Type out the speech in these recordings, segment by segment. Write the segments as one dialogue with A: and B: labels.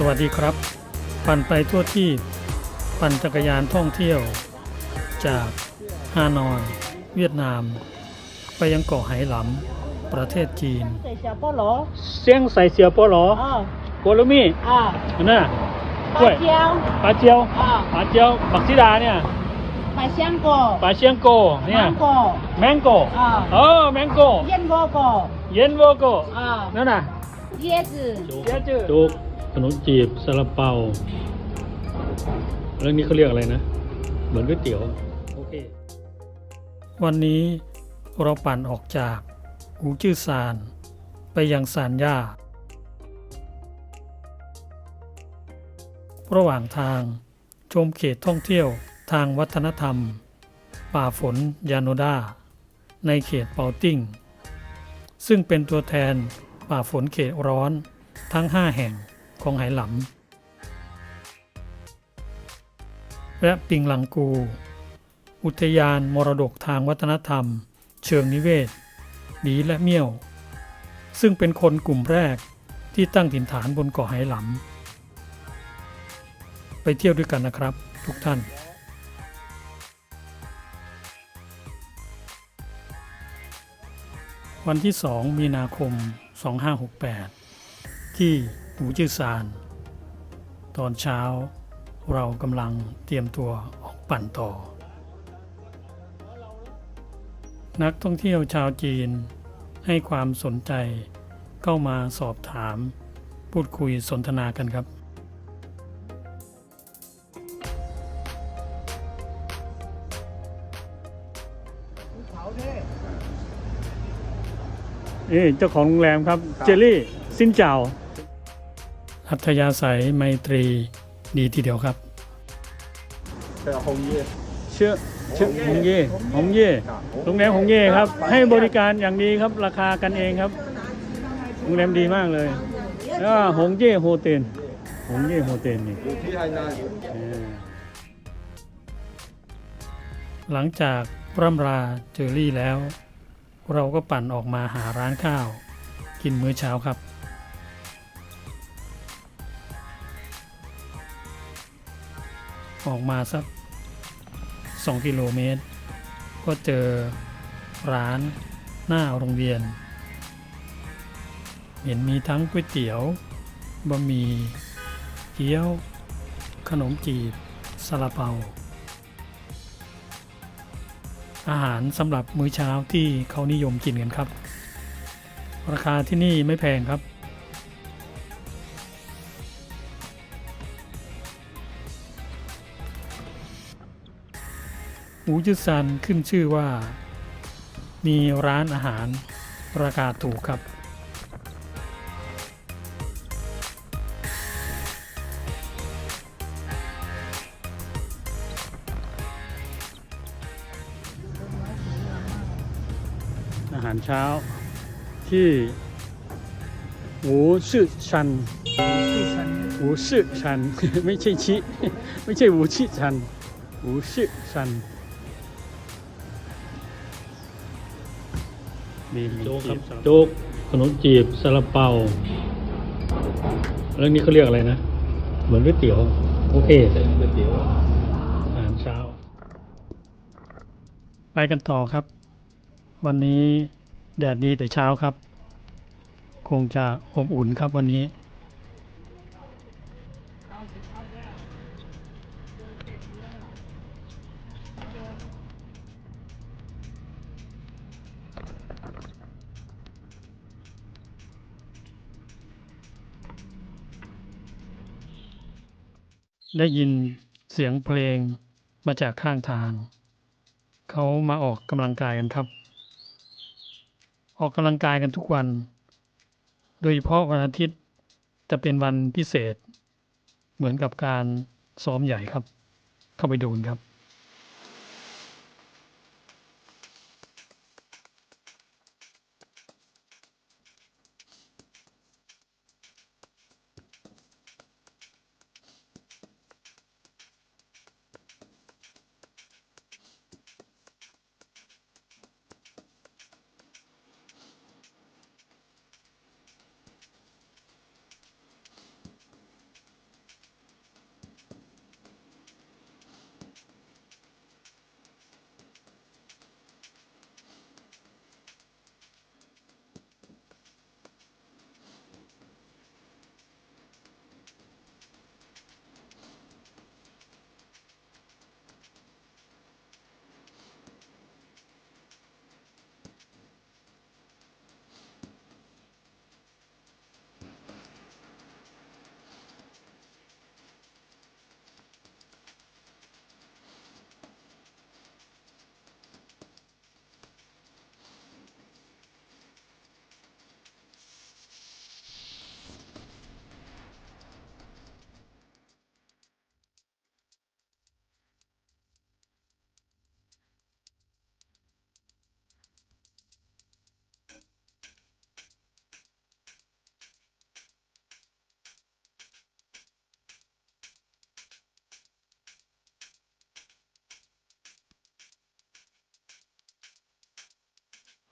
A: สวัสดีครับ ปั่นไปทั่วที่ปั่นจักรยานท่องเที่ยว จากฮานอย เวียดนาม ไปยังเกาะไหหลำประเทศจีน
B: ใส่เสียโป้โหล
A: เสียงใส่เสียปอหรอ
B: อ่า
A: โกลูมี่
B: อ่า
A: น่ะ
B: ปลาเจียว
A: ปลาเจียว
B: อ่า
A: ปลาเจียวบักซิดาเนี่ย
B: ปลาเชียงโก
A: ปลาเชียงโกเนี่ย
B: มังโก
A: แมงโก
B: อ่า
A: เออแมงโก
B: เย็นโกโก
A: เย็นโวโก
B: อ่า
A: นั่นน่ะ
B: เ椰子
A: เจ๊จืจุกข นมจีบซาลาเปาแล้วนี่เขาเรียกอะไรนะ เหมือนก๋วยเตี๋ยวโอเควันนี้เราปั่นออกจากหูจื้อซาน ไปยังซานย่า ระหว่างทางชมเขตท่องเที่ยวทางวัฒนธรรม ป่าฝนยาโนดา ในเขตเปาติ้ง ซึ่งเป็นตัวแทนป่าฝนเขตร้อนทั้ง 5 แห่ง ของไหหลำและปิงหลังกู อุทยานมรดกทางวัฒนธรรม เชิงนิเวศ ดีและเมี่ยว ซึ่งเป็นคนกลุ่มแรกที่ตั้งถิ่นฐานบนเกาะไหหลำ ไปเที่ยวด้วยกันนะครับ ทุกท่านวันที่ 2 มีนาคม 2568 ที่ หูจือซาน ตอนเช้าเรากำลังเตรียมตัวออกปั่นต่อ นักท่องเที่ยวชาวจีนให้ความสนใจเข้ามาสอบถาม พูดคุยสนทนากันครับ เอ้เจ้าของโรงแรมครับ เจลลี่ สินเจ้า อัธยาศัยไมตรีดีทีเดียวครับ
C: เป็นหงเย่
A: เชื่อเชื่อหงเย่หงเย่โรงแรมหงเย่ครับ ให้บริการอย่างดีครับราคากันเองครับโรงแรมดีมากเลยแล้วก็หงเย่โฮเทลหงเย่โฮเทลนี่
C: อยู่ที่ไฮนาน
A: เออหลังจากร่ำราเจอรี่แล้ว เราก็ปั่นออกมาหาร้านข้าว กินมื้อเช้าครับ ออกมาสัก 2 กิโลเมตร ก็เจอร้านหน้าโรงเรียน เห็นมีทั้งก๋วยเตี๋ยวบะหมี่เกี๊ยว ขนมจีบซาลาเปา อาหารสำหรับมื้อเช้าที่เขานิยมกินกันครับ ราคาที่นี่ไม่แพงครับ หูจุดซันขึ้นชื่อว่า มีร้านอาหารราคาถูกครับอาหารเช้าที่หูชื่อชันหูชื่อชัน ไม่ใช่ชิ ไม่ใช่หูชิชันหูชื่อชัน มีโจ๊กครับโจ๊กขนมจีบซาลาเปาแล้วนี่เขาเรียกอะไรนะ เหมือนก๋วยเตี๋ยว โอเค
C: เป็นก๋วยเตี๋ยว
A: อาหารเช้า ไปกันต่อครับ วันนี้แดดดีแต่เช้าครับ คงจะอบอุ่นครับวันนี้ ได้ยินเสียงเพลงมาจากข้างทาง เขามาออกกำลังกายกันครับ ออกกำลังกายกันทุกวัน โดยเฉพาะวันอาทิตย์จะเป็นวันพิเศษ เหมือนกับการซ้อมใหญ่ครับ เข้าไปดูกันครับ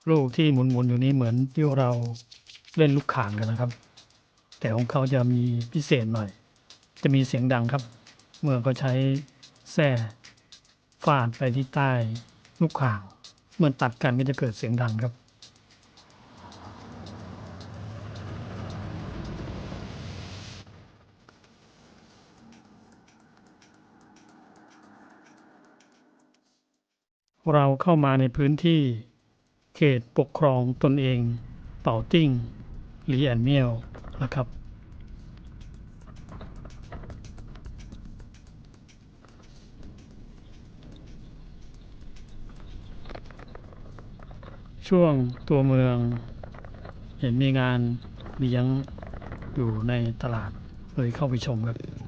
A: ลูกที่หมุนๆอยู่นี้เหมือนที่เราเล่นลูกข่างกันนะครับ แต่ของเขาจะมีพิเศษหน่อย จะมีเสียงดังครับ เมื่อเขาใช้แส้ฟาดไปที่ใต้ลูกข่างเมื่อตัดกันก็จะเกิดเสียงดังครับเราเข้ามาในพื้นที่ เขตปกครองตนเองเป่าติ้งหลีแอนเมียวนะครับช่วงตัวเมือง เห็นมีงานเลี้ยงอยู่ในตลาดเลยเข้าไปชมครับ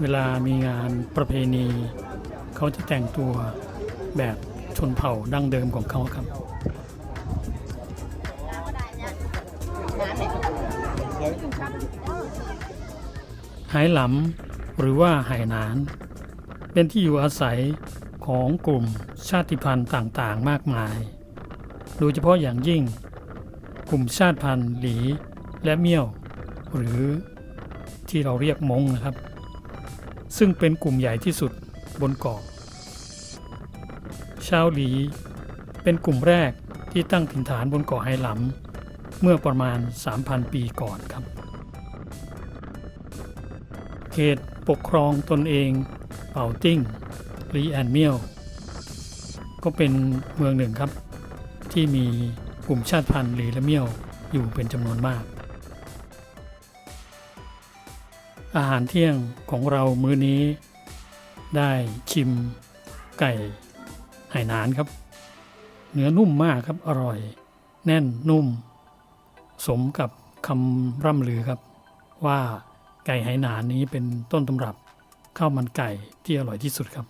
A: เวลามีงานประเพณี เขาจะแต่งตัวแบบชนเผ่าดั้งเดิมของเขาครับไหหลำหรือว่าไหหนาน เป็นที่อยู่อาศัยของกลุ่มชาติพันธุ์ต่างๆ มากมาย โดยเฉพาะอย่างยิ่ง กลุ่มชาติพันธุ์หลีและเมี่ยว หรือที่เราเรียกมงนะครับ ซึ่งเป็นกลุ่มใหญ่ที่สุดบนเกาะชาวหลี เป็นกลุ่มแรกที่ตั้งถิ่นฐานบนเกาะไหหลำเมื่อประมาณ 3,000 ปีก่อนครับ เขตปกครองตนเองเป่าติ้งรีแอนเมียวก็เป็นเมืองหนึ่งครับ ที่มีกลุ่มชาติพันธุ์หลีและเมียวอยู่เป็นจำนวนมาก อาหารเที่ยงของเรามื้อนี้ ได้ชิมไก่ไหหนานครับ เนื้อนุ่มมากครับอร่อย แน่นนุ่ม สมกับคำร่ำลือครับ ว่าไก่ไหหนานนี้เป็นต้นตำรับข้าวมันไก่ที่อร่อยที่สุดครับ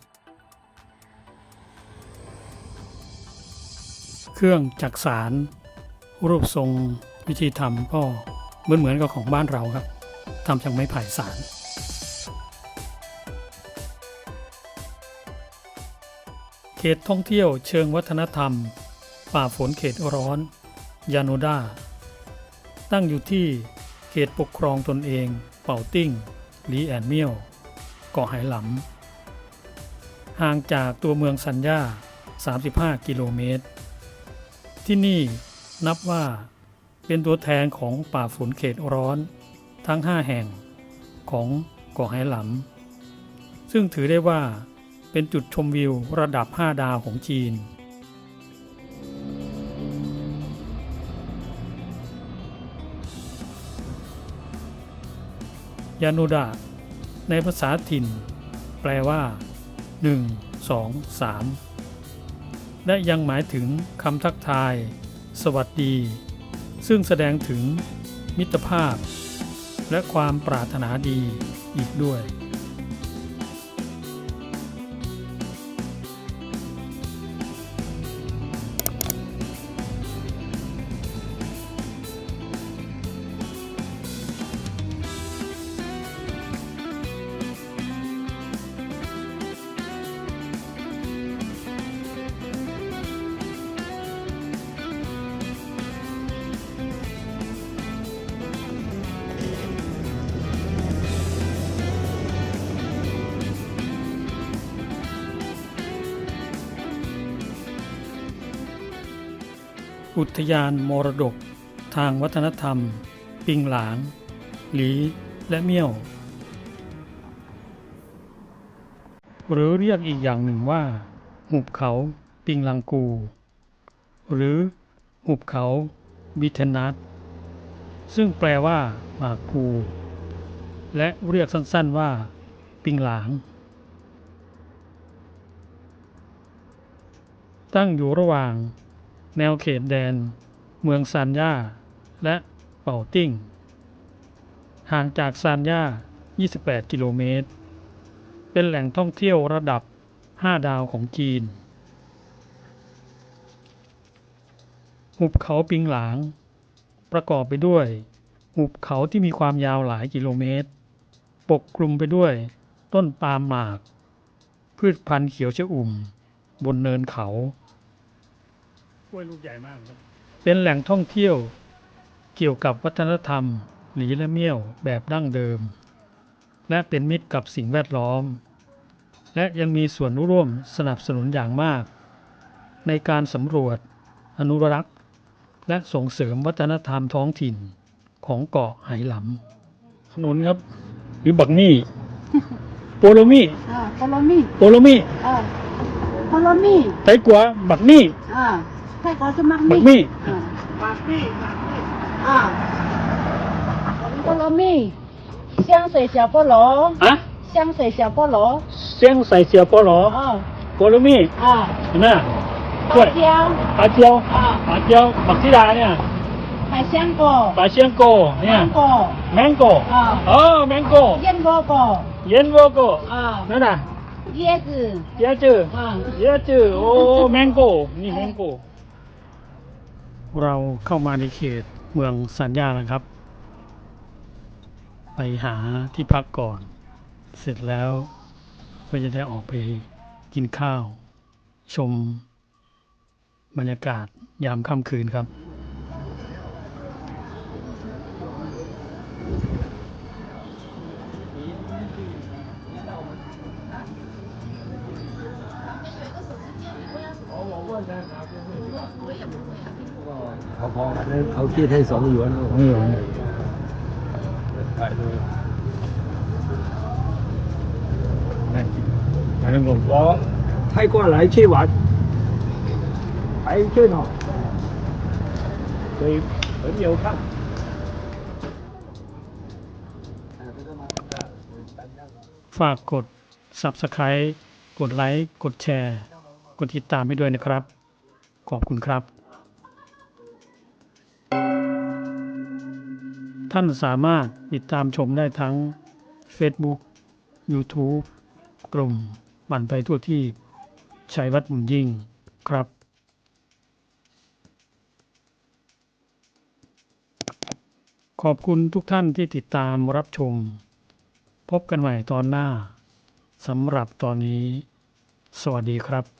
A: เครื่องจักสารรูปทรงวิธีทำก็เหมือนเหมือนกับของบ้านเราครับ ทำจากไม้ไผ่สารเขตท่องเที่ยวเชิงวัฒนธรรม ป่าฝนเขตร้อน ยาโนดาตั้งอยู่ที่เขตปกครองตนเอง เป่าติ้งลีแอนเมียวเกาะไหหลำห่างจากตัวเมืองสัญญา 35 กิโลเมตร ที่นี่นับว่าเป็นตัวแทนของป่าฝนเขตร้อน ทั้ง 5 แห่งของเกาะไหหลำซึ่งถือได้ว่าเป็นจุดชมวิวระดับ 5 ดาวของจีน ยานุดะในภาษาถิ่น แปลว่า 1 2 3 และยังหมายถึงคำทักทาย สวัสดี ซึ่งแสดงถึงมิตรภาพ และความปรารถนาดีอีกด้วย อุทยานมรดก ทางวัฒนธรรม ปิงหลาง หลี และเมี่ยว หรือเรียกอีกอย่างหนึ่งว่า หุบเขาปิงลังกู หรือหุบเขาบิเทนัสซึ่งแปลว่าหมากภูและเรียกสั้นๆว่า ปิงหลาง ตั้งอยู่ระหว่าง แนวเขตแดน เมืองซานย่า และเป่าติ้ง ห่างจากซานย่า 28 กิโลเมตร เป็นแหล่งท่องเที่ยวระดับ 5 ดาวของจีน หุบเขาปิงหลาง ประกอบไปด้วย หุบเขาที่มีความยาวหลายกิโลเมตร ปกคลุมไปด้วยต้นปาล์มหมาก พืชพันธุ์เขียวชอุ่ม บนเนินเขา กล้วยลูกใหญ่มากครับเป็นแหล่งท่องเที่ยวเกี่ยวกับวัฒนธรรม หลีและเมี่ยวแบบดั้งเดิม และเป็นมิตรกับสิ่งแวดล้อม และยังมีส่วนร่วมสนับสนุนอย่างมาก ในการสำรวจ อนุรักษ์ และส่งเสริมวัฒนธรรมท้องถิ่นของเกาะไหหลำขนุนครับ หรือบักนี่โปโลมี่
B: โปโลมี่
A: โปโลมี่
B: อโปโลมี่
A: ไตกัวบัก
B: นี่ Kay kaso Makmi. Makmi.
A: Makmi. Ah.
B: Makmi.
A: 香
B: 水小菠萝啊，香水小菠萝，香水小菠萝，
A: 嗯，菠萝蜜
B: 啊，
A: 什么呀？辣椒，辣椒
B: 啊，
A: 辣椒，墨西拉呢？
B: 百香果，
A: 百
B: 香果，
A: 呢？mango，mango
B: 啊，
A: 哦，mango，
B: 烟波果，
A: 烟波果
B: 啊，
A: 哪哪？
B: 椰子，
A: 椰子
B: 啊，
A: 椰子哦，mango，你 เราเข้ามาในเขตเมืองสัญญาแล้วครับ ไปหาที่พักก่อน เสร็จแล้วก็จะได้ออกไปกินข้าว ชมบรรยากาศยามค่ำคืนครับ
C: เขาคิดให้สองหยวน
A: อ
C: งหยวน
A: ไปดูนั่นก็พ
C: อ泰国来去ดี๋ยวค่ะ。
A: ฝากกด Subscribe กดไลค์ กดแชร์ กดติดตามให้ด้วยนะครับ ขอบคุณครับ ท่านสามารถติดตามชมได้ทั้ง Facebook YouTube กลุ่มบันไปทั่วที่ชัยวัดบุญยิ่งครับขอบคุณทุกท่านที่ติดตามรับชม พบกันใหม่ตอนหน้าสำหรับตอนนี้ สวัสดีครับ